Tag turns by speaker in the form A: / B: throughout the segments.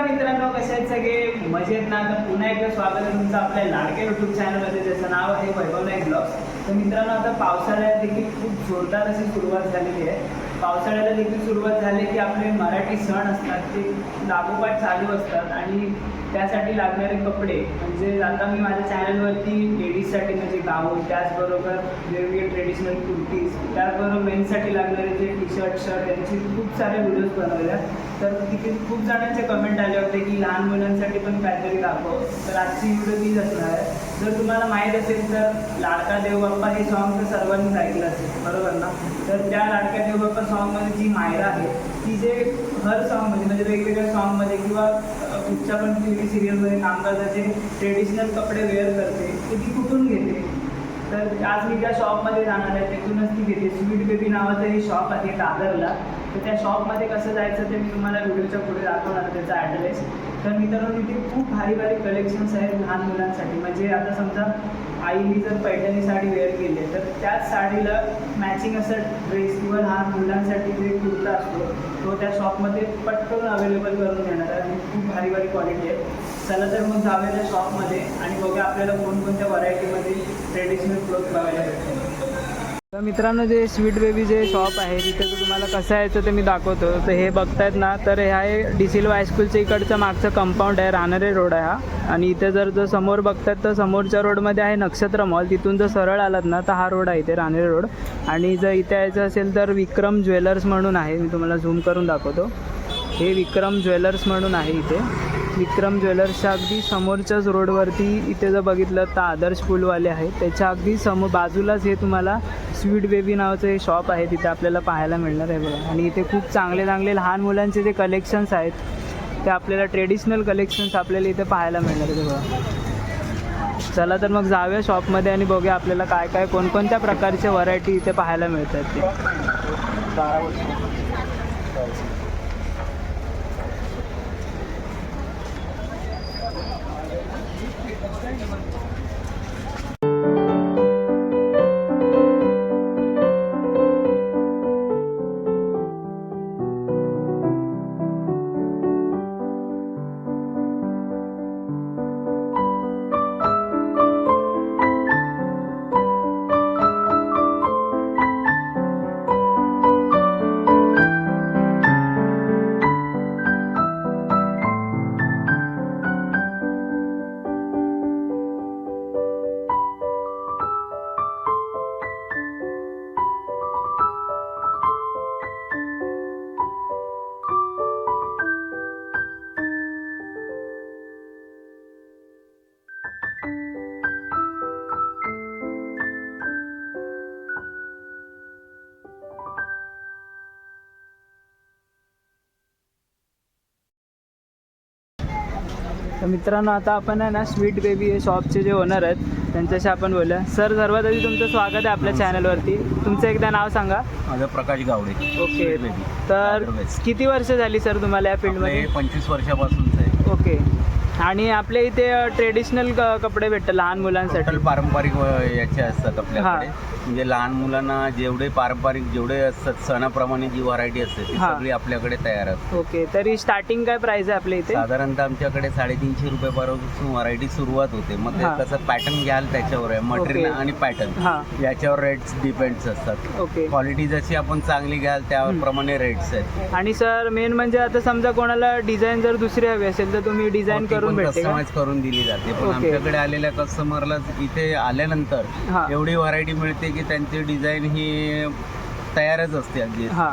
A: नमस्कार मित्रांनो कसे आहेत सगळे? मजेत ना? तर पुन्हा एकदा स्वागत आहे तुमचं आपल्या लाडक्या युट्यूब चॅनलमध्ये ज्याचं नाव आहे वैभव नाईक ब्लॉग्स तर मित्रांनो आता पावसाळ्यात देखील खूप जोरदार अशी सुरुवात झालेली आहे. पावसाळ्याला देखील सुरुवात झाली की आपले मराठी सण असतात ते लागोपाठ चालू असतात आणि त्यासाठी लागणारे कपडे म्हणजे आता मी माझ्या चॅनलवरती लेडीजसाठी म्हणजे गाऊन त्याचबरोबर वेगवेगळे ट्रेडिशनल कुर्तीज त्याचबरोबर मेन्ससाठी लागणारे जे टी शर्ट शर्ट यांचे खूप सारे व्हिडिओज बनवल्या. तर तिथे खूप जणांचे कमेंट आले होते की लहान मुलांसाठी पण काहीतरी दाखव. तर आजची व्हिडिओ तीच असणार आहे. जर तुम्हाला माहीत असेल तर लाडका देवबाप्पा हे सॉन्ग तर सर्वांनीच ऐकलं असेल बरोबर ना? तर त्या लाडक्या देवबाप्पा सॉन्गमध्ये जी मायरा आहे ती जे हर सॉन्गमध्ये म्हणजे वेगवेगळ्या सॉन्गमध्ये किंवा कुठच्या पण टी व्ही सिरियलमध्ये काम करतात जे ट्रेडिशनल कपडे वेअर करते ते ती कुठून घेते? तर आज मी त्या शॉपमध्ये जाणार आहे तिथूनच ती घेते. स्वीट बेबी नावाचं हे शॉप आहे दादरला. तर त्या शॉपमध्ये कसं जायचं ते मी तुम्हाला व्हिडिओच्या पुढे दाखवणार त्याचा ॲड्रेस तर मित्रांनो तिथे खूप भारी भारी कलेक्शन्स आहेत लहान मुलांसाठी. म्हणजे आता समजा आईने जर पैठणी साडी वेअर केली तर त्याच साडीला मॅचिंग असं ड्रेस किंवा लहान मुलांसाठी जे कुर्ता असतो तो त्या शॉपमध्ये पटकन अवेलेबल करून देणार आहे. खूप भारी भारी क्वालिटी आहे. चला तर मग जाऊया त्या शॉपमध्ये आणि बघा आपल्याला कोणकोणत्या व्हरायटीमध्ये ट्रेडिशनल क्लोथ बघायला भेटतो तर मित्रांनो जे स्वीट बेबी जे शॉप आहे तिथे तुम्हाला कसं यायचं ते मी दाखवतो. तर हे बघतायत ना तर हे आहे डिसिल्वा हायस्कूलच्या इकडचं मागचं कंपाऊंड आहे रानरे रोड आहे हा. आणि इथे जर जर समोर बघतात तर समोरच्या रोडमध्ये आहे नक्षत्र मॉल तिथून जर सरळ आलात ना तर हा रोड आहे इथे रानरे रोड आणि जर इथे यायचं असेल तर विक्रम ज्वेलर्स म्हणून आहे. मी तुम्हाला झूम करून दाखवतो. हे विक्रम ज्वेलर्स म्हणून आहे इथे. विक्रम ज्वेलर्सच्या अगदी समोरच्याच रोडवरती इथे जर बघितलं तर आदर्श पूलवाले आहे त्याच्या अगदी समोर बाजूलाच हे तुम्हाला स्वीट बेबी नावाचं हे शॉप आहे तिथे आपल्याला पाहायला मिळणार आहे बघा. आणि इथे खूप चांगले चांगले लहान मुलांचे जे कलेक्शन्स आहेत ते आपल्याला ट्रेडिशनल कलेक्शन्स आपल्याला इथे पाहायला मिळणार आहे बघा. चला तर मग जाऊया शॉपमध्ये आणि बघूया आपल्याला काय काय कोणकोणत्या प्रकारच्या व्हरायटी इथे पाहायला मिळतात ते. मित्रांनो आता आपण आहे ना स्वीट बेबी हे शॉपचे जे ओनर आहेत त्यांच्याशी आपण बोलूया. सर सर्वात आधी तुमचं स्वागत आहे आपल्या चॅनलवरती तुमचं एकदा नाव सांगा.
B: माझं प्रकाश गावडे.
A: Okay
B: baby.
A: तर. किती वर्ष झाली सर तुम्हाला या फील्डमध्ये
B: पंचवीस वर्षापासूनच आहे.
A: ओके आणि आपल्या इथे ट्रेडिशनल कपडे भेटतात लहान मुलांसाठी.
B: पारंपरिक याचे असतात आपल्याकडे.
A: हा.
B: म्हणजे लहान मुलांना जेवढे पारंपरिक जेवढे असतात सणाप्रमाणे जी व्हरायटी असते ती
A: हा.
B: सगळी आपल्याकडे तयार असते.
A: ओके तरी स्टार्टिंग काय प्राइस आहे आपल्या इथे?
B: साधारणतः आमच्याकडे साडेतीनशे रुपयापासून व्हरायटी सुरुवात होते. मग ते
A: हा.
B: कसं पॅटर्न घ्याल त्याच्यावर आहे. मटेरियल. आणि पॅटर्न
A: हां.
B: याच्यावर रेट्स डिपेंड्स असतात.
A: ओके.
B: क्वालिटी जशी आपण चांगली घ्याल त्याप्रमाणे रेट्स आहेत.
A: आणि सर मेन म्हणजे आता समजा कोणाला डिझाईन जर दुसरी हवी असेल तर तुम्ही डिझाईन करून भेटते का?
B: कस्टमाइज करून दिली जाते. पण. आमच्याकडे आलेल्या कस्टमरला इथे आल्यानंतर
A: हा.
B: एवढी व्हरायटी मिळते की त्यांची डिझाईन ही तयारच असते अगदी.
A: हां.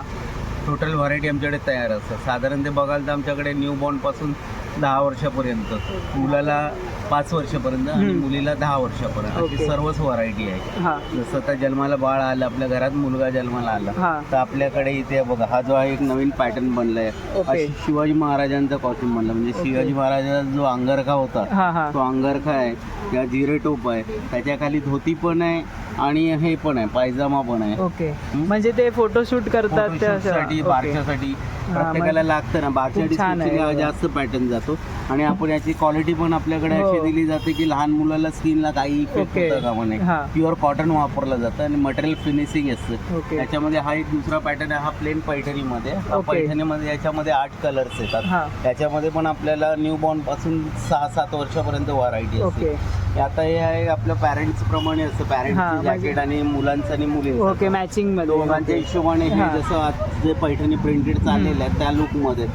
B: टोटल व्हरायटी आमच्याकडे तयार असतात. साधारण ते बघाल तर आमच्याकडे न्यू बॉर्नपासून दहा वर्षापर्यंत. मुलाला पाच वर्षापर्यंत आणि
A: हम्म.
B: मुलीला दहा वर्षापर्यंत.
A: ओके.
B: अशी सर्वच व्हरायटी आहे.
A: हां.
B: जसं आता जन्माला बाळ आलं आपल्या घरात मुलगा जन्माला आला
A: हां.
B: तर आपल्याकडे इथे बघा हा जो आहे एक नवीन पॅटर्न बनलाय.
A: ओके.
B: शिवाजी महाराजांचा कॉस्ट्युम बनला. म्हणजे. शिवाजी महाराजांचा जो अंगरखा होता
A: हां हां.
B: तो अंगरखा आहे या जिरे टोप आहे त्याच्याखाली धोती पण आहे आणि हे पण आहे पायजामा पण आहे.
A: ओके. म्हणजे ते फोटोशूट करतात ते असं.
B: साठी
A: ओके.
B: बारशासाठी. प्रत्येकाला लागतं ना बारशासाठी
A: खूप छान आहे.
B: जास्त पॅटर्न जातो. आणि आपण याची क्वालिटी पण आपल्याकडे
A: हो.
B: अशी दिली जाते की लहान मुलाला स्किनला काही इफेक्ट. होता नये
A: हा.
B: प्युअर कॉटन वापरलं जातं आणि मटेरियल फिनिशिंग असतं. त्याच्यामध्ये हा एक दुसरा पॅटर्न आहे हा प्लेन पैठणीमध्ये. हा. पैठणीमध्ये याच्यामध्ये आठ कलर्स येतात.
A: हा.
B: त्याच्यामध्ये पण आपल्याला न्यू बॉर्नपासून सहा सात वर्षापर्यंत व्हरायटी असते. आता हे आहे आपल्या पॅरेंट्स प्रमाणे असतं.
A: हा,
B: पॅरेंट्स
A: म्हणजे-
B: जॅकेट आणि मुलांचं आणि मुलींचं.
A: ओके मॅचिंगमध्ये.
B: दोघांच्या हिशोबाने हे
A: हा.
B: जसं आज जे पैठणी प्रिंटेड चाललेलं आहे त्या लुकमध्ये.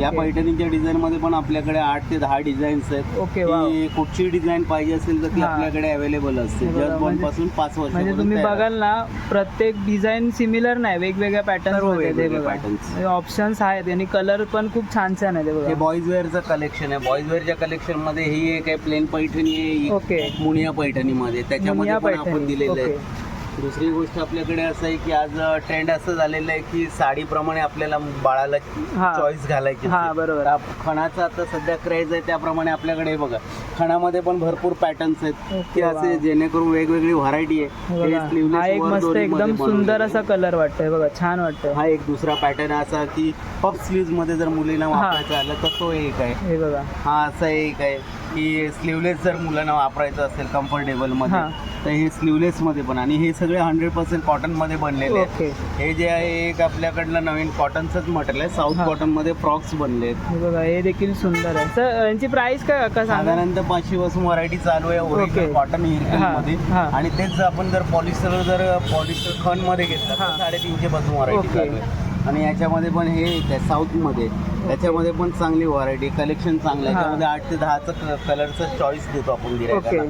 B: या. पैठणीच्या डिझाईन मध्ये पण आपल्याकडे आठ ते दहा डिझाईन्स आहेत.
A: ओके
B: की कुठची डिझाईन पाहिजे असेल तर ती
A: हा.
B: आपल्याकडे अवेलेबल असते. जस्ट बॉन
A: म्हणजे-
B: पासून पाच वर्ष
A: म्हणजे तुम्ही बघाल ना प्रत्येक डिझाईन सिमिलर नाही. वेगवेगळ्या पॅटर्न सर्वमध्ये
B: वेगवेगळे patterns.
A: ऑप्शन्स आहेत आणि कलर पण खूप छान छान आहे ते
B: हे
A: बघा
B: बॉईज वेअरचं कलेक्शन आहे. बॉईज वेअरच्या कलेक्शनमध्ये ही एक आहे प्लेन पैठणी आहे ही
A: ओके
B: मुनिया पैठणीमध्ये. त्याच्यामध्ये
A: मुनिया
B: पण आपण
A: पैठणी.
B: दिलेलं आहे. दुसरी गोष्ट आपल्याकडे असं आहे की आज ट्रेंड असं झालेलं आहे की साडीप्रमाणे आपल्याला बाळाला
A: हा.
B: चॉईस घालायची
A: हा
B: असते.
A: बरोबर
B: तर आप- खणाचा आता सध्या क्रेज आहे त्याप्रमाणे आपल्याकडे हे बघा खणामध्ये पण भरपूर पॅटर्न्स आहेत
A: ओके,
B: की असे. जेणेकरून वेगवेगळी व्हरायटी
A: हे
B: आहे हे
A: बघा.
B: sleeveless
A: हा एक
B: वर
A: मस्त
B: दोरीमध्ये
A: एकदम
B: बनवलेलं
A: सुंदर
B: आहे.
A: असा कलर वाटतोय बघा छान वाटतंय
B: हा एक दुसरा पॅटर्न असा की पफ स्लीव्हमध्ये जर मुलींना वापरायचं आलं तर तो एक आहे
A: हे बघा
B: हा असा एक आहे की स्लीवलेस जर मुलांना वापरायचं असेल
A: कम्फर्टेबलमध्ये.
B: तर हे स्लीवलेस मध्ये पण आणि हे सगळे हंड्रेड पर्सेंट कॉटनमध्ये बनलेले आहेत हे जे आहे एक आपल्याकडलं नवीन कॉटनचंच मटेरियल आहे साऊथ. कॉटनमध्ये फ्रॉक्स बनले आहेत
A: हे बघा हे देखील सुंदर आहे सर यांची प्राइस काय का
B: साधारणतः पाचशे पासून व्हरायटी चालू आहे
A: ओके.
B: ओरिजिनल कॉटन
A: हा,
B: मध्ये. आणि तेच आपण जर पॉलिस्टर जर पॉलिस्टर खनमध्ये घेतलं. तर साडेतीनशे पासून व्हरायटी. चालू आहे आणि याच्यामध्ये पण हे आहे साऊथमध्ये त्याच्यामध्ये पण चांगली व्हरायटी कलेक्शन चांगलं आहे. त्यामध्ये आठ ते दहाचं कलरचं चॉईस देतो आपण गिरायकाला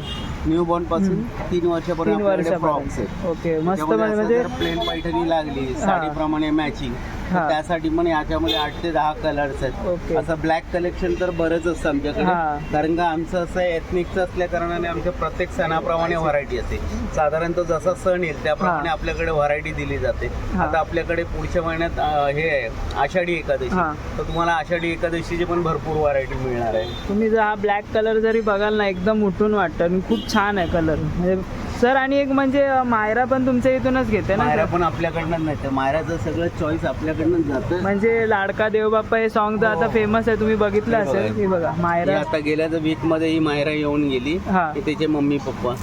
B: न्यू बॉर्नपासून तीन वर्षापर्यंत फ्रॉक्स आहेत.
A: ओके मस्त म्हणजे
B: प्लेन पैठणी लागली साडीप्रमाणे मॅचिंग
A: हा.
B: त्यासाठी पण याच्यामध्ये आठ ते दहा कलर्स आहेत
A: ओके
B: असं ब्लॅक कलेक्शन तर बरंच असतं आमच्याकडे. कारण का आमचं असं एथनिकचं असल्या कारणाने आमच्या प्रत्येक सणाप्रमाणे व्हरायटी असते साधारणतः जसा सण येईल त्याप्रमाणे
A: हा.
B: आपल्याकडे व्हरायटी दिली जाते
A: हा.
B: आता आपल्याकडे पुढच्या महिन्यात अं, हे आहे आषाढी एकादशी. तर तुम्हाला आषाढी एकादशीची पण भरपूर व्हरायटी मिळणार आहे
A: तुम्ही जर हा ब्लॅक कलर जरी बघाल ना एकदम उठून वाटतं आणि खूप छान आहे कलर म्हणजे सर आणि एक म्हणजे मायरा पण तुमच्या इथूनच घेते ना
B: मायरा? पण आपल्याकडनं नाही तर मायराचं सगळं चॉईस आपल्याकडनं जातं.
A: म्हणजे लाडका देवबाप्पा हे सॉन्ग तर आता
B: हो.
A: फेमस आहे तुम्ही बघितलं
B: हे बघा.
A: असेल हे बघा.
B: ही
A: मायरा
B: आता गेल्या वीकमध्ये ही मायरा येऊन गेली.
A: हा.
B: हे त्याचे मम्मी पप्पा.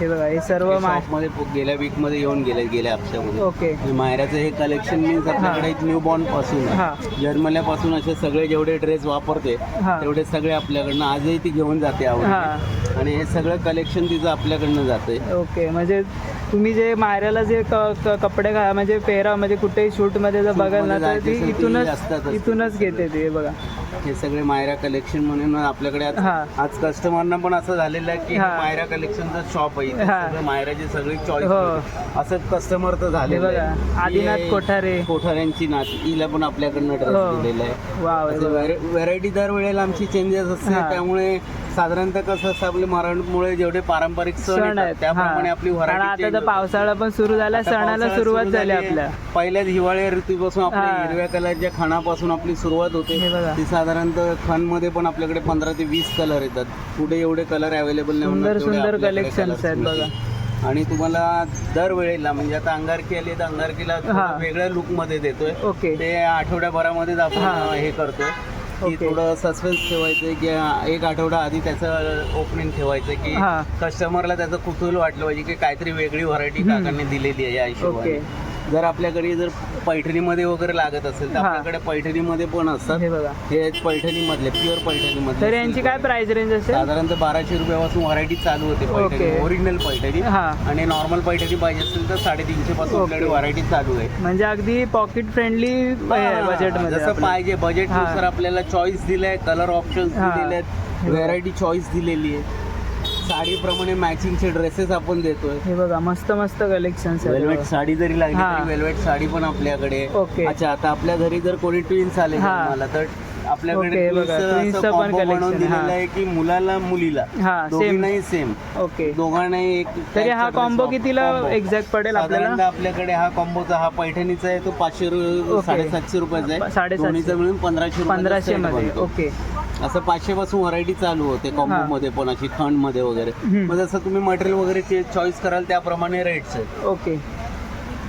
A: हे बघा हे सर्व
B: मायमध्ये गेल्या वीकमध्ये येऊन गेले गेल्या हप्त्यामध्ये.
A: ओके.
B: हे मायराचं हे कलेक्शन मीन्स आपल्याकडे न्यू बॉर्नपासून आहे.
A: हा.
B: जन्मल्यापासून असे सगळे जेवढे ड्रेस वापरते
A: हा.
B: तेवढे सगळे आपल्याकडनं आजही ती घेऊन जाते
A: हा.
B: आवड आणि हे सगळं कलेक्शन तिचं आपल्याकडनं जाते
A: ओके म्हणजे तुम्ही जे मायराला जे क- क- कपडे घा म्हणजे पेहरा म्हणजे कुठेही शूटमध्ये जर बघाल ना तर
B: जायचं असेल,
A: इथूनच. इथूनच घेते ते बघा
B: हे सगळे मायरा कलेक्शन म्हणून आपल्याकडे आज-
A: हा
B: आज कस्टमरना पण असं झालेलं आहे की
A: हा.
B: हे मायरा कलेक्शनचं शॉप आहे इथे
A: हा.
B: सगळं मायराची सगळी चॉईस
A: हो.
B: असं कस्टमर तर
A: हे
B: झालेलं
A: बघा
B: आहे.
A: आदिनाथ
B: ही
A: कोठारे
B: कोठाऱ्यांची नात हिला पण आपल्याकडनं
A: हो.
B: ड्रेस दिलेला आहे
A: हे बघा.
B: व्हेरायटी दर वेळेला आमची चेंजेस असते
A: हा.
B: त्यामुळे साधारणतः कसं असतं आपले मराठमुळे जेवढे पारंपरिक सण
A: आहेत
B: त्याप्रमाणे. आपली
A: आणि आता तर पावसाळा पण सुरू झाला सणाला सुरुवात झाली आपल्या
B: पहिल्याच हिवाळी ऋतूपासून आपल्या
A: हा.
B: हिरव्या कलरच्या खणापासून आपली सुरुवात होते
A: हे बघा.
B: ती साधारणतः खणमध्ये पण आपल्याकडे पंधरा ते वीस कलर येतात पुढे एवढे कलर अवेलेबल नाही
A: सुंदर
B: होणार, तेवढे
A: सुंदर
B: आपल्याकडे
A: कलेक्शन्स
B: colours
A: आहेत
B: मिळतील.
A: बघा
B: आणि तुम्हाला दर वेळेला म्हणजे आता अंगारकी आली तर अंगारकीला थोडं
A: हा.
B: वेगळ्या लुकमध्ये देतोय
A: ओके
B: ते आठवड्याभरामध्येच आपण
A: हा.
B: अं, हे करतोय की. थोडं सस्पेन्स ठेवायचं की एक आठवडा आधी त्याचं ओपनिंग ठेवायचं की
A: हा.
B: कस्टमरला त्याचं कुतूहल वाटलं पाहिजे की काहीतरी वेगळी व्हरायटी. काकांनी दिलेली आहे या हिशोबाने
A: ओके
B: जर आपल्याकडे जर पैठणीमध्ये वगैरे लागत असेल तर
A: हा.
B: आपल्याकडे पैठणीमध्ये पण असतात
A: हे बघा
B: हे आहेत पैठणी मधले प्युअर पैठणी मधले
A: तर यांची काय प्राइस रेंज असेल
B: साधारणतः बाराशे रुपयापासून व्हरायटी चालू होते पैठणी. ओरिजिनल पैठणी
A: हा
B: आणि नॉर्मल पैठणी पाहिजे असेल तर साडेतीनशे पासून. आपल्याकडे व्हरायटी चालू आहे
A: म्हणजे अगदी पॉकेट फ्रेंडली बजेटमध्ये
B: जसं
A: आपलं.
B: पाहिजे बजेट
A: हा.
B: नुसार आपल्याला चॉईस दिलाय कलर ऑप्शन्स
A: हा.
B: दिलेले आहेत व्हेरायटी चॉईस दिलेली आहे साडीप्रमाणे मॅचिंगचे ड्रेसेस आपण देतोय
A: हे बघा मस्त मस्त कलेक्शन
B: वेल्वेट साडी जरी लागली
A: हा.
B: तरी वेल्वेट साडी पण आपल्याकडे.
A: ओके.
B: अच्छा आता आपल्या घरी जर कोणी ट्विन्स आले
A: हा.
B: मला तर आपल्याकडे twins
A: बघा,
B: असं
A: twins चं पण
B: combo बनवून
A: collection,
B: दिलेलं
A: हा.
B: आहे की मुलाला मुलीला
A: हा सेम
B: दोघींनाही सेम
A: ओके
B: दोघांनाही एक
A: तरी हा कॉम्बो
B: dress
A: कितीला
B: combo.
A: एक्झॅक्ट पडेल आपल्याला
B: साधारणतः आपल्याकडे हा कॉम्बोचा हा पैठणीचा आहे तो पाचशे रु-
A: ओके.
B: साडेसातशे रुपयाचा आहे
A: साडेसातशे.
B: दोन्हीचा मिळून पंधराशे रुपयाचा
A: पंधराशे
B: set
A: मध्ये
B: बनतो.
A: ओके
B: असं पाचशे पासून व्हरायटी चालू होते. कॉम्बो मध्ये पण अशी थंडमध्ये वगैरे. मग जसं तुम्ही मटेरियल वगैरे चॉईस कराल त्याप्रमाणे रेट्स आहेत
A: ओके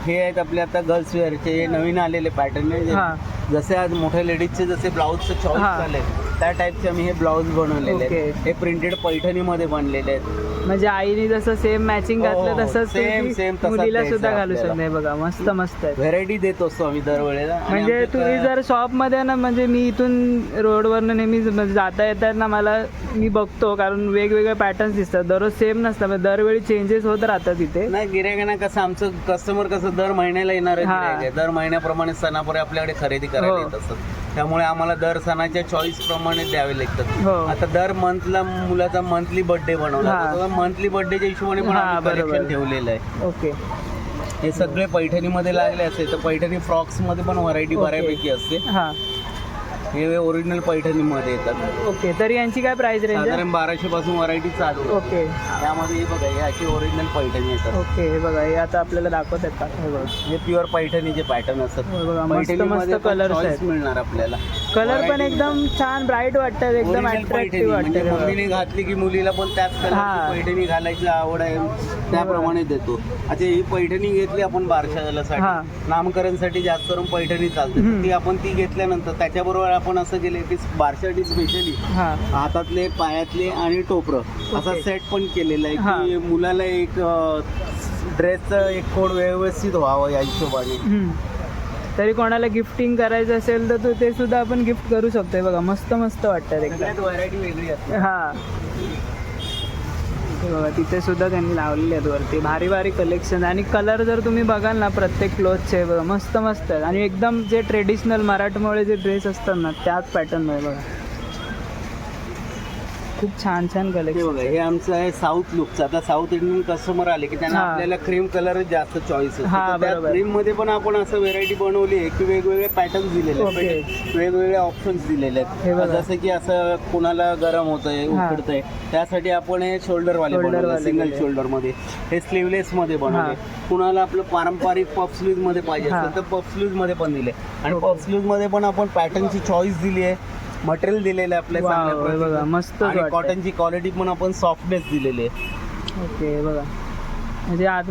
B: हे आहेत आपले आता गर्ल्स वेअरचे नवीन आलेले पॅटर्न. जसे आज मोठ्या लेडीजचे जसे ब्लाऊजचे चॉईस. झाले त्या टाईपचे आम्ही हे ब्लाऊज बनवलेले. आहेत. हे प्रिंटेड पैठणीमध्ये बनलेले आहेत.
A: म्हणजे आईने जसं सेम मॅचिंग घातलं. तसंच तुम्ही
B: same तसंच
A: मुलीला सुद्धा घालू. शकता. बघा मस्त मस्त आहे.
B: व्हेरायटी देत असतो आम्ही दरवेळेला.
A: म्हणजे तुम्ही जर शॉपमध्ये ना म्हणजे मी इथून रोडवरनं नेहमी म्हणजे जाता येतात ना मला मी बघतो कारण वेगवेगळे पॅटर्न्स दिसतात. दररोज सेम नसतात दरवेळी चेंजेस होत राहतात इथे.
B: नाही गिरायकांना कसं आमचं कस्टमर कसं दर महिन्याला येणार दर महिन्याप्रमाणे सणापुढे आपल्याकडे खरेदी करायला
A: हो.
B: येत असतात. त्यामुळे आम्हाला दर सणाच्या चॉईस प्रमाणे द्यावे लागतात.
A: हो.
B: आता दर मंथला मुलाचा मंथली बर्थडे बनवला. मंथली बर्थडेच्या हिशोबाने पण
A: हा,
B: आम्ही
A: बरोबर.
B: ठेवलेलं आहे.
A: ओके.
B: हे सगळे पैठणीमध्ये लागले असते तर पैठणी फ्रॉक्समध्ये पण व्हरायटी
A: ओके.
B: बऱ्यापैकी असते.
A: हां.
B: हे ओरिजिनल पैठणीमध्ये येतात.
A: ओके तरी यांची काय प्राइस रेंज आहे?
B: साधारण बाराशे पासून व्हरायटी चालू आहे.
A: ओके.
B: त्यामध्ये हे बघा हे अशी ओरिजिनल पैठणी येतात.
A: ओके हे बघा हे आता आपल्याला दाखवत आहेत का? हे बघा.
B: हे प्युअर पैठणीचे पॅटर्न असतात.
A: हे बघा मस्त
B: पैठणीमध्ये
A: मस्त
B: पण
A: कलर्स
B: choice
A: आहेत.
B: मिळणार आपल्याला.
A: कलर पण एकदम छान ब्राईट वाटतात एकदम अट्रॅक्टिव्ह वाटतात
B: मम्मीने घातली की मुलीला पण त्याच
A: हा.
B: कलरची पैठणी घालायची आवड आहे त्याप्रमाणे देतो अच्छा ही पैठणी घेतली आपण
A: हा.
B: बारशासाठी नामकरणसाठी जास्त करून पैठणी चालते. ती आपण ती घेतल्यानंतर त्याच्याबरोबर आपण असं केलं की बारशासाठी स्पेशली
A: हां
B: हातातले पायातले आणि टोपरं असा. सेट पण केलेला आहे. की मुलाला एक ड्रेसचं एक कोड व्यवस्थित व्हावं या हिशोबाने.
A: तरी कोणाला गिफ्टिंग करायचं असेल तर तू ते सुद्धा आपण गिफ्ट करू शकतोय बघा. मस्त मस्त वाटतात एकदम
B: व्हरायटी वेगळी असते.
A: हा. तिथे सुद्धा त्यांनी लावलेले आहेत वरती. भारी भारी कलेक्शन आणि कलर जर तुम्ही बघाल ना प्रत्येक क्लोथचे बघा मस्त मस्त. आहेत आणि एकदम जे ट्रेडिशनल मराठमोळे जे ड्रेस असतात ना त्याच पॅटर्नमध्ये बघा. खूप छान छान कलेक्शन
B: बघा हे आमचं आहे साऊथ लुकचं आता साऊथ इंडियन कस्टमर आले की त्यांना
A: हा.
B: आपल्याला क्रीम कलरच जास्त चॉईस
A: हा, बरोबर.
B: क्रीममध्ये पण आपण असं व्हेरायटी बनवली आहे की वेगवेगळे पॅटर्न दिलेले. आहेत वेगवेगळे ऑप्शन्स दिलेले
A: हे
B: आहेत. जसं की असं कोणाला गरम होतंय
A: हा.
B: उकडतंय त्यासाठी आपण हे शोल्डर वाले
A: Shoulder
B: बनवले
A: वाले
B: सिंगल. शोल्डरमध्ये हे स्लीवलेस मध्ये बनवले कुणाला आपलं पारंपरिक पफ स्लीवमध्ये पाहिजे
A: हा.
B: असेल तर पफ स्लीवमध्ये पण दिले आणि. पफ स्लीवमध्ये पण आपण पॅटर्नची चॉईस दिली आहे मटेरियल दिलेलं आहे आपल्या
A: वाव,
B: चांगल्या
A: बघा. मस्तच
B: आणि
A: वाटतंय.
B: कॉटनची क्वालिटी पण आपण सॉफ्टनेस दिलेली आहे.
A: ओके बघा. म्हणजे आत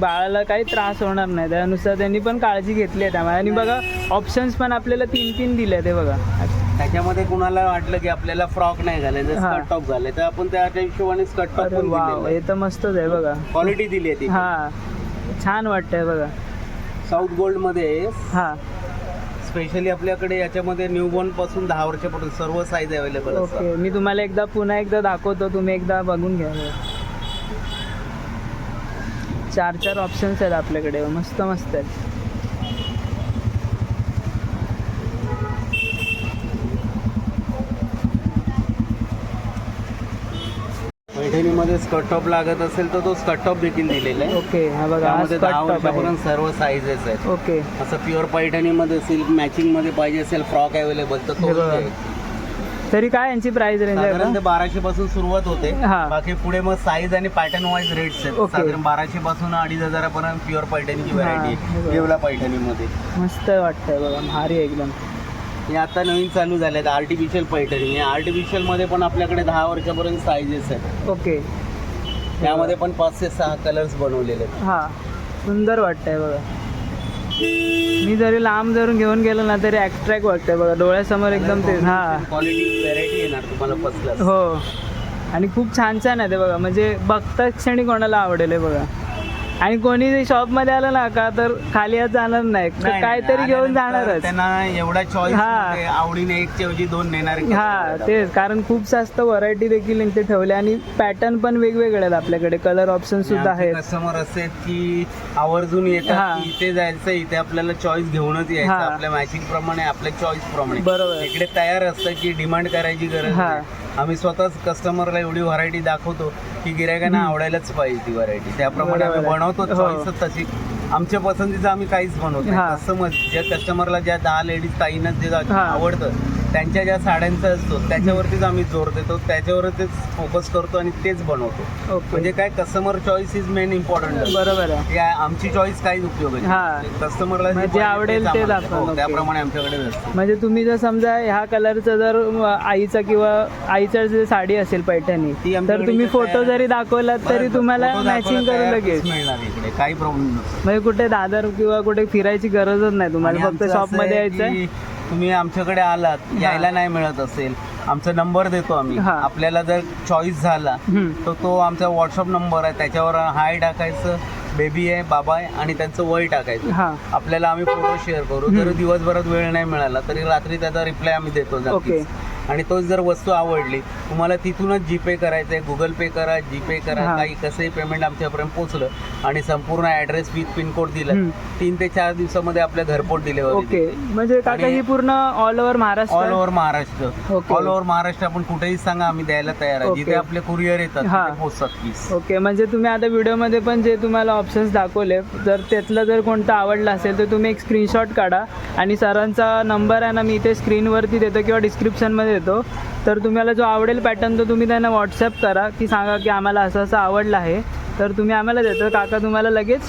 A: बाळाला काही त्रास होणार नाही त्यानुसार त्यांनी पण काळजी घेतली आहे त्यामुळे. आणि बघा ऑप्शन्स पण आपल्याला तीन तीन दिले आहेत हे बघा.
B: त्याच्यामध्ये कुणाला वाटलं की आपल्याला फ्रॉक नाही घालायचं
A: हा.
B: स्कर्ट टॉप घालायचं आपण त्या हिशोबाने स्कर्ट टॉप
A: अरे
B: पण
A: वाव हे तर मस्तच आहे बघा.
B: क्वालिटी दिली आहे ती
A: हा. छान वाटतंय बघा.
B: साऊथ गोल्डमध्ये
A: हा.
B: स्पेशली आपल्याकडे याच्यामध्ये न्यूबॉर्नपासून दहा वर्षापर्यंत सर्व साईज अवेलेबल असतात.
A: मी तुम्हाला एकदा पुन्हा एकदा दाखवतो तुम्ही एकदा बघून घ्या. चार चार ऑप्शन्स आहेत आपल्याकडे. मस्त मस्त आहेत.
B: पैठणीमध्ये स्कर्ट टॉप लागत असेल तर तो स्कर्ट टॉप देखील दिलेला आहे
A: ओके हा बघा हा
B: त्यामध्ये
A: स्कर्ट
B: दहा
A: टॉप आहे
B: वर्षापर्यंत सर्व साईजेस आहेत
A: ओके
B: असं प्युअर पैठणीमध्ये सिल्क मॅचिंगमध्ये पाहिजे असेल फ्रॉक अवेलेबल तर
A: हे
B: तो
A: बघा.
B: आहे.
A: तरी काय यांची प्राइस रेंज आहे
B: साधारण? ते बाराशे पासून सुरुवात होते
A: हा.
B: बाकी पुढे मग साईज आणि पॅटर्न वाईज रेट्स आहेत
A: ओके.
B: साधारण बाराशे पासून अडीच हजारापर्यंत प्युअर पैठणीची
A: हा,
B: व्हरायटी
A: बघा.
B: येवला पैठणीमध्ये
A: मस्त वाटतंय बघा भारी आहे एकदम
B: हे आता नवीन चालू झाले आहेत आर्टिफिशियल पैठणी आर्टिफिशियलमध्ये पण आपल्याकडे दहा वर्षापर्यंत साईजेस आहेत.
A: ओके.
B: त्यामध्ये पण पाच ते सहा कलर्स बनवलेले आहेत.
A: हा सुंदर वाटतंय बघा. मी जरी लांब जरून घेऊन गेलो ना तरी अट्रॅक्ट वाटतंय बघा. डोळ्यासमोर एकदम ते हा.
B: क्वालिटी व्हेरायटी येणार तुम्हाला फर्स्ट
A: हो. आणि खूप छान छान आहे ते बघा. म्हणजे बघता क्षणी कोणाला आवडेल हे बघा. आणि कोणी शॉपमध्ये आलं ना का तर खाली आज जाणार नाही तर काहीतरी घेऊन जाणारच
B: त्यांना एवढा चॉईस
A: हा.
B: आवडीने एक ऐवजी दोन नेणार
A: हा तेच कारण खूप जास्त व्हरायटी देखील इथे ठेवले आणि पॅटर्न पण वेगवेगळे आहेत आपल्याकडे कलर ऑप्शन सुद्धा आहेत
B: कस्टमर असे की आवर्जून
A: हा.
B: येतात इथे जायचं इथे आपल्याला चॉईस घेऊनच यायचं. आपल्या मॅचिंग प्रमाणे आपल्या चॉईस प्रमाणे
A: बरोबर.
B: इकडे तयार असतं की डिमांड करायची गरज
A: हा.
B: आम्ही स्वतःच कस्टमरला एवढी व्हरायटी दाखवतो की गिरायकांना. आवडायलाच पाहिजे ती व्हरायटी त्याप्रमाणे आम्ही. बनवतो
A: हो.
B: तशी आमच्या पसंतीचं आम्ही काहीच बनवतो. कस्टमर ज्या कस्टमरला ज्या दहा लेडीज ताईंना जे. आवडतं त्यांच्या ज्या साड्यांचा असतो त्याच्यावरतीच आम्ही जोर देतो त्याच्यावरतीच फोकस करतो आणि तेच बनवतो. म्हणजे काय customer choice is main important
A: बरोबर आहे.
B: आमची चॉईस काहीच उपयोगाची
A: हा.
B: कस्टमरला
A: म्हणजे आवडेल ओके.
B: हो, त्याप्रमाणे आमच्याकडे
A: म्हणजे तुम्ही जर समजा ह्या कलरचं जर आईचा किंवा आईचं जे साडी असेल पैठणी
B: ती
A: तर तुम्ही फोटो जरी दाखवलात तरी तुम्हाला
B: दाखवला
A: मॅचिंग करून लगेच.
B: मिळणार इकडे काही प्रॉब्लेम नसतो
A: म्हणजे कुठे दादर किंवा कुठे फिरायची गरजच नाही तुम्हाला फक्त
B: आमचं
A: शॉप
B: असं
A: मध्ये
B: आहे
A: यायचं
B: तुम्ही आमच्याकडे आलात. यायला नाही मिळत असेल आमचा नंबर देतो आम्ही. आपल्याला जर चॉईस झाला. तर तो आमचा व्हॉट्सअप नंबर आहे त्याच्यावर हाय टाकायचं बेबी आहे बाबा आहे आणि त्यांचं वय टाकायचं आपल्याला आम्ही फोटो शेअर करू. जर दिवसभरात वेळ नाही मिळाला तरी रात्री त्याचा रिप्लाय आम्ही देतो. आणि तोच जर वस्तू आवडली तुम्हाला तिथूनच जीपे करायचं आहे गुगल पे करा जीपे करा
A: हा.
B: काही कसंही पेमेंट आमच्यापर्यंत पोहोचलं आणि संपूर्ण ॲड्रेस विथ पिनकोड दिला. तीन ते चार दिवसामध्ये आपल्या घरपोच डिलेवरी
A: ओके म्हणजे काका ही पूर्ण all over
B: all
A: Maharashtra
B: over Maharashtra. All over Maharashtra आपण कुठेही सांगा आम्ही द्यायला तयार आहे. जिथे आपले कुरिअर येतात पोहोचतात
A: ओके म्हणजे तुम्ही आता व्हिडिओमध्ये पण जे तुम्हाला ऑप्शन्स दाखवले जर त्यातलं जर कोणतं आवडलं असेल तर तुम्ही एक स्क्रीनशॉट काढा आणि सरांचा नंबर आहे ना मी इथे स्क्रीनवरती देतो किंवा डिस्क्रिप्शनमध्ये देतो. तर तुम्हाला जो आवडेल पॅटर्न तो तुम्ही त्यांना व्हॉट्सअप करा की सांगा की आम्हाला असं असं आवडलं आहे. तर तुम्ही आम्हाला देतो. काका तुम्हाला लगेच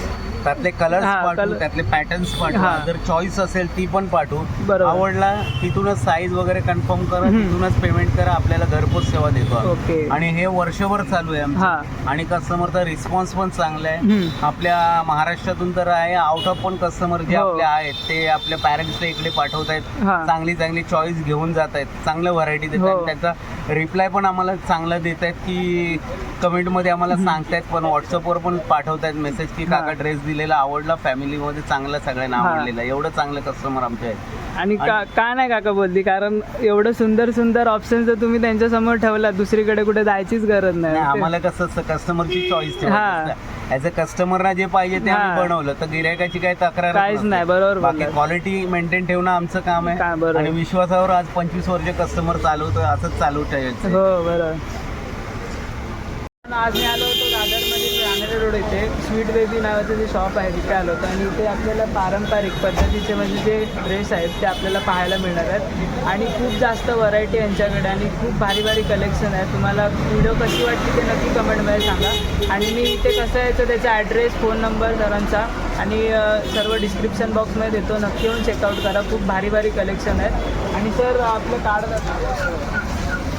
B: त्यातले कलर्स
A: हा,
B: पाठवू
A: colour-
B: त्यातले पॅटर्न्स पाठवू
A: हा.
B: जर चॉईस असेल ती पण पाठवू
A: बरोबर.
B: आवडला तिथूनच साईज वगैरे कन्फर्म करा
A: हम्म.
B: तिथूनच पेमेंट करा आपल्याला घरपोच सेवा देतो आम्ही.
A: ओके.
B: आणि हे वर्षभर चालू आहे
A: हा.
B: आमचं आणि कस्टमरचा रिस्पॉन्स पण चांगला आहे
A: हम्म.
B: आपल्या महाराष्ट्रातून तर आहे आउट ऑफ पण कस्टमर जे
A: हो.
B: आपले आहेत ते आपल्या पॅरेंट्सला इकडे पाठवत आहेत
A: हा.
B: चांगली चांगली चॉईस घेऊन जात आहेत चांगलं व्हरायटी देत
A: हो.
B: आहेत त्याचा रिप्लाय पण आम्हाला चांगला देत आहेत की कमेंटमध्ये आम्हाला सांगतायत पण व्हॉट्सअपवर पण पाठवतायत मेसेज की. काका ड्रेस दिलेला आवडला फॅमिलीमध्ये चांगला सगळ्यांना. आवडलेला एवढं चांगलं कस्टमर आमचे आहेत
A: आणि का का नाही काका बोलती कारण एवढं सुंदर सुंदर ऑप्शन जर तुम्ही त्यांच्यासमोर ठेवला दुसरीकडे कुठे जायचीच गरज
B: नाही, आम्हाला कसं असतं कस्टमरची चॉईस
A: हा.
B: ॲज अ कस्टमरला जे पाहिजे ते आम्ही. बनवलं. तर गिरायकाची काही तक्रार
A: काहीच नाही, बरोबर
B: बाकी. क्वालिटी मेंटेन ठेवणं आमचं काम आहे. आणि विश्वासावर आज पंचवीस वर्ष कस्टमर चालवतोय असंच चालू ठेवायचं
A: हो बरोबर. आज मी आलो होतो चांदणे रोड इथे स्वीट बेबी नावाचं जे शॉप आहे तिथे आलो होतो. आणि इथे आपल्याला पारंपरिक पद्धतीचे म्हणजे जे ड्रेस आहेत ते आपल्याला पाहायला मिळणार आहेत. आणि खूप जास्त व्हरायटी यांच्याकडे आणि खूप भारी भारी कलेक्शन आहे. तुम्हाला व्हिडिओ कशी वाटली ते नक्की कमेंटमध्ये सांगा. आणि मी इथे कसं आहे तर त्याचा ॲड्रेस फोन नंबर सरांचा आणि सर्व डिस्क्रिप्शन बॉक्समध्ये देतो. नक्की येऊन चेकआउट करा. खूप भारी भारी कलेक्शन आहे. आणि सर आपलं कार्ड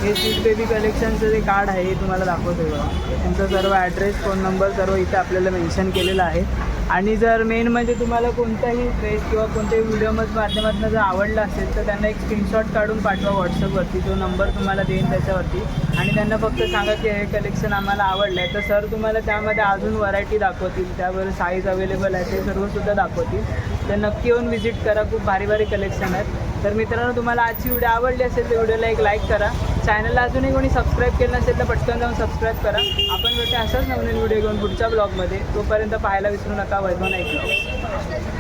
A: हे स्वीट बेबी कलेक्शनचं जे कार्ड आहे हे तुम्हाला दाखवतो बघा. त्यांचा सर्व ॲड्रेस फोन नंबर सर्व इथे आपल्याला मेन्शन केलेला आहे. आणि जर मेन म्हणजे तुम्हाला कोणताही ड्रेस किंवा कोणत्याही व्हिडिओमध्ये माध्यमातून जर आवडला असेल तर त्यांना एक स्क्रीनशॉट काढून पाठवा व्हॉट्सअपवरती तो नंबर तुम्हाला देईन त्याच्यावरती. आणि त्यांना फक्त सांगा की हे कलेक्शन आम्हाला आवडलं आहे तर सर तुम्हाला त्यामध्ये अजून व्हरायटी दाखवतील. त्यावर साईज अवेलेबल आहे ते सर्वसुद्धा दाखवतील. तर नक्की येऊन व्हिजिट करा. खूप भारी भारी कलेक्शन आहेत. तर मित्रांनो तुम्हाला आजची व्हिडिओ आवडली असेल तर व्हिडिओला एक लाईक करा. चॅनलला अजूनही कोणी सबस्क्राईब केलं नसेल तर पटकन जाऊन सबस्क्राईब करा. आपण भेटू असाच नवीन व्हिडिओ घेऊन पुढच्या ब्लॉगमध्ये तोपर्यंत पाहायला विसरू नका. वैभव नाईक ब्लॉग